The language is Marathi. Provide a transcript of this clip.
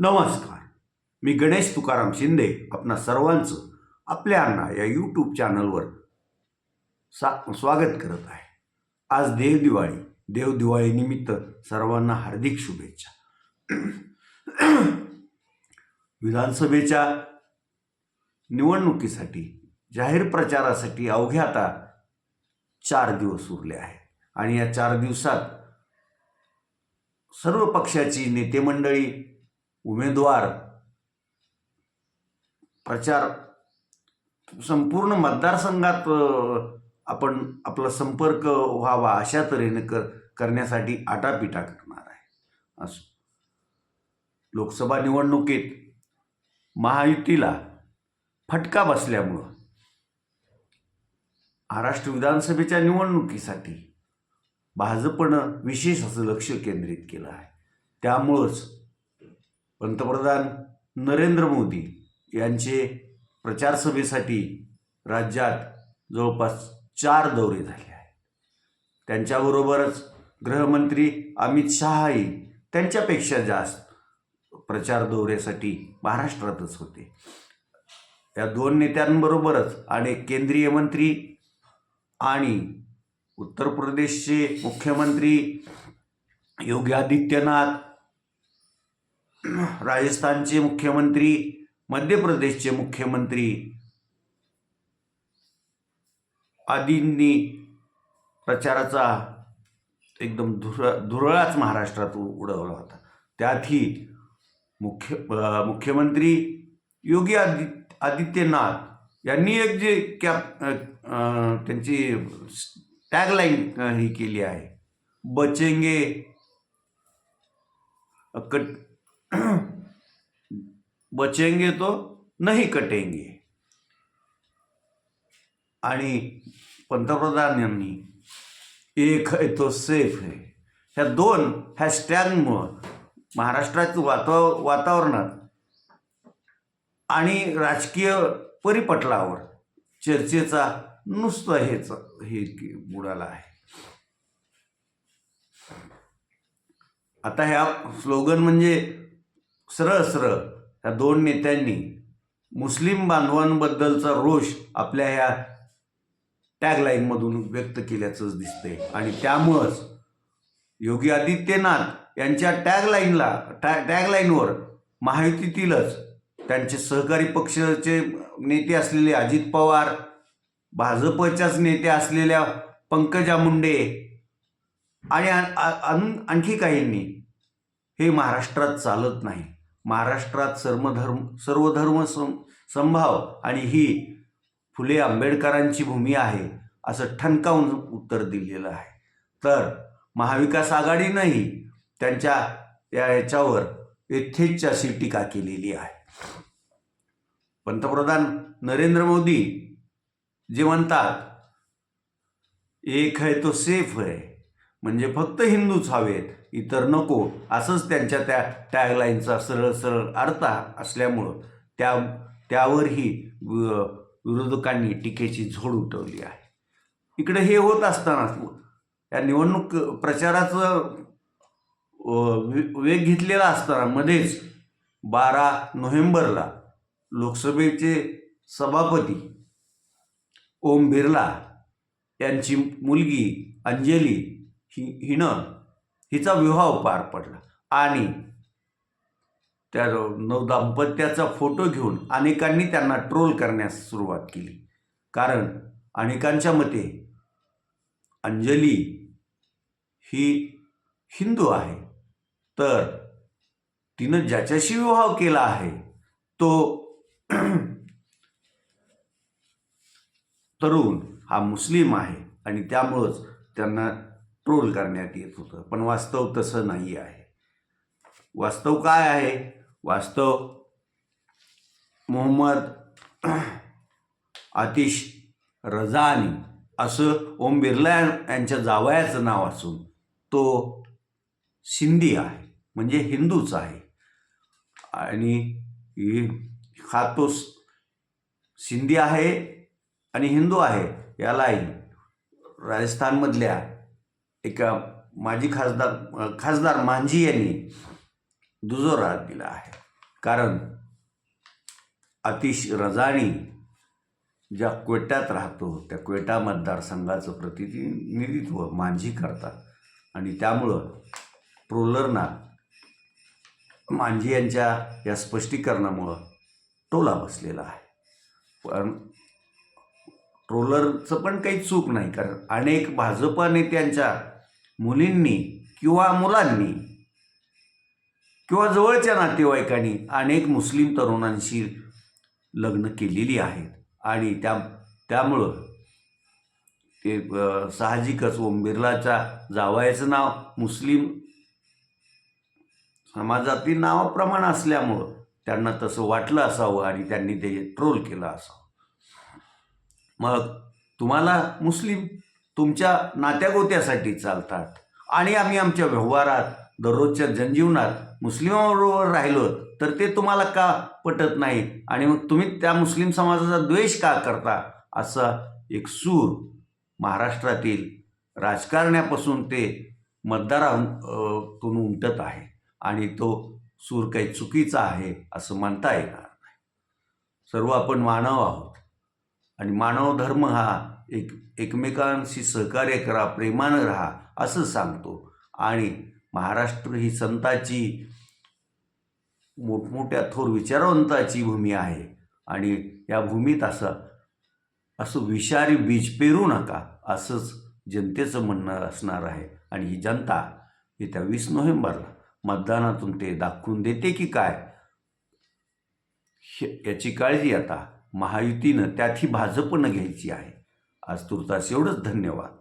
नमस्कार. मी गणेश तुकाराम शिंदे आपणा सर्वांचं आपल्या या यूट्यूब चॅनलवर सा स्वागत करत आहे. आज देवदिवाळी देवदिवाळीनिमित्त सर्वांना हार्दिक शुभेच्छा. विधानसभेच्या निवडणुकीसाठी जाहीर प्रचारासाठी अवघ्या आता चार दिवस उरले आहेत. आणि या चार दिवसात सर्व पक्षाची नेतेमंडळी उमेदवार प्रचार संपूर्ण मतदारसंघात आपण आपला संपर्क व्हावा अशा तऱ्हेने कर करण्यासाठी आटापिटा करणार आहे. असो. लोकसभा निवडणुकीत महायुतीला फटका बसल्यामुळं महाराष्ट्र विधानसभेच्या निवडणुकीसाठी भाजपनं विशेष असं लक्ष केंद्रित केलं आहे. त्यामुळंच पंतप्रधान नरेंद्र मोदी यांचे प्रचारसभेसाठी राज्यात जवळपास चार दौरे झाले आहेत. त्यांच्याबरोबरच गृहमंत्री अमित शहाही त्यांच्यापेक्षा जास्त प्रचार दौऱ्यासाठी महाराष्ट्रातच होते. या दोन नेत्यांबरोबरच अनेक केंद्रीय मंत्री आणि उत्तर प्रदेशचे मुख्यमंत्री योगी आदित्यनाथ राजस्थानचे मुख्यमंत्री मध्य प्रदेशचे मुख्यमंत्री आदींनी प्रचाराचा एकदम धुर धुरळाच महाराष्ट्रात उडवला होता. त्यातही मुख्य मुख्यमंत्री योगी आदि आदित्यनाथ यांनी एक जे कॅप त्यांची टॅगलाईन ही केली आहे. बचेंगे कट बचेंगे तो नाही कटेंगे। आणि पंतप्रधान यांनी एक है तो सेफ है ह्या दोन हॅशटॅगमुळं महाराष्ट्राच्या वाता वातावरणात आणि राजकीय परिपटलावर चर्चेचा नुसतं हेच हे बुडाला आहे. आता ह्या स्लोगन म्हणजे सरळ सरळ ह्या दोन नेत्यांनी मुस्लिम बांधवांबद्दलचा रोष आपल्या ह्या टॅगलाईनमधून व्यक्त केल्याचंच दिसतंय. आणि त्यामुळंच योगी आदित्यनाथ यांच्या टॅगलाईनला टॅ टॅगलाईनवर महायुतीतीलच त्यांचे सहकारी पक्षाचे नेते असलेले अजित पवार भाजपच्याच नेत्या असलेल्या पंकजा मुंडे आणि अन- आणखी काहींनी हे महाराष्ट्रात चालत नाही. महाराष्ट्रात सर्वधर्म सर्वधर्म सम संभाव आणि ही फुले आंबेडकरांची भूमी आहे असं ठणकावून उत्तर दिलेलं आहे. तर महाविकास आघाडीनंही त्यांच्या या याच्यावर यथेच अशी टीका केलेली आहे. पंतप्रधान नरेंद्र मोदी जे म्हणतात एक है तो सेफ है म्हणजे फक्त हिंदूच हवेत इतर नको. असंच त्यांच्या त्या टॅगलाईनचा सरळ सरळ अर्थ असल्यामुळं त्या त्यावरही वि- विरोधकांनी टीकेची झोड उठवली आहे. इकडे हे होत असताना या निवडणूक प्रचाराचं वे- वेग घेतलेला असताना मध्येच बारा नोव्हेंबरला लोकसभेचे सभापती ओम बिर्ला यांची मुलगी अंजली हि हिनं हिचा विवाह पार पडला. आणि त्या नव दाम्पत्याचा फोटो घेऊन अनेकांनी त्यांना ट्रोल करण्यास सुरुवात केली. कारण अनेकांच्या मते अंजली ही हिंदू आहे. तर तिनं ज्याच्याशी विवाह केला आहे तो तरुण हा मुस्लिम आहे. आणि त्यामुळंच त्यांना ट्रोल करण्यात येत होतं. पण वास्तव तसं नाही आहे. वास्तव काय आहे? वास्तव मोहम्मद आतिश रझानी असं ओम बिर्ला यांच्या जावयाचं नाव असून तो सिंधी आहे. म्हणजे हिंदूच आहे. आणि हा तो सिंधी आहे आणि हिंदू आहे. यालाही राजस्थानमधल्या एका माजी खासदार खासदार मांझी यांनी दुजोरा दिला आहे. कारण अतिश रजानी ज्या क्वेट्यात राहतो त्या क्वेटा मतदारसंघाचं प्रतिनिधित्व मांझी करतात. आणि त्यामुळं प्रोलरना मांझी यांच्या या स्पष्टीकरणामुळं टोला बसलेला आहे. पण ट्रोलरचं पण काही चूक नाही कारण अनेक भाजपा नेत्यांच्या मुलींनी किंवा मुलांनी किंवा जवळच्या नातेवाईकांनी अनेक मुस्लिम तरुणांशी लग्न केलेली आहेत. आणि त्या त्यामुळं ते साहजिकच ओम बिर्लाच्या जावयाचं नाव मुस्लिम समाजातील नावाप्रमाणे असल्यामुळं त्यांना तसं वाटलं असावं आणि त्यांनी ते ट्रोल केलं असावं. मग तुम्हाला मुस्लिम तुमच्या नात्यागोत्यासाठी चालतात. आणि आम्ही आमच्या व्यवहारात दररोजच्या जनजीवनात मुस्लिमाबरोबर राहिलो तर ते तुम्हाला का पटत नाही? आणि मग तुम्ही त्या मुस्लिम समाजाचा द्वेष का करता? असा एक सूर महाराष्ट्रातील राजकारण्यापासून ते मतदारातून उमटत आहे. आणि तो सूर काही चुकीचा आहे असं म्हणता येणार नाही. सर्व आपण मानव आहोत. आणि मानव धर्म हा एक एकमेकांशी सहकार्य करा प्रेमानं राहा असं सांगतो. आणि महाराष्ट्र ही संताची मोठमोठ्या थोर विचारवंताची भूमी आहे. आणि या भूमीत असं असं विषारी बीज पेरू नका असंच जनतेचं म्हणणं असणार आहे. आणि ही जनता येत्या वीस नोव्हेंबरला मतदानातून ते दाखवून देते की काय? याची काळजी आता महायुतीनं त्यात ही भाजपनं घ्यायची आहे. आज तुर्तास एवढंच धन्यवाद.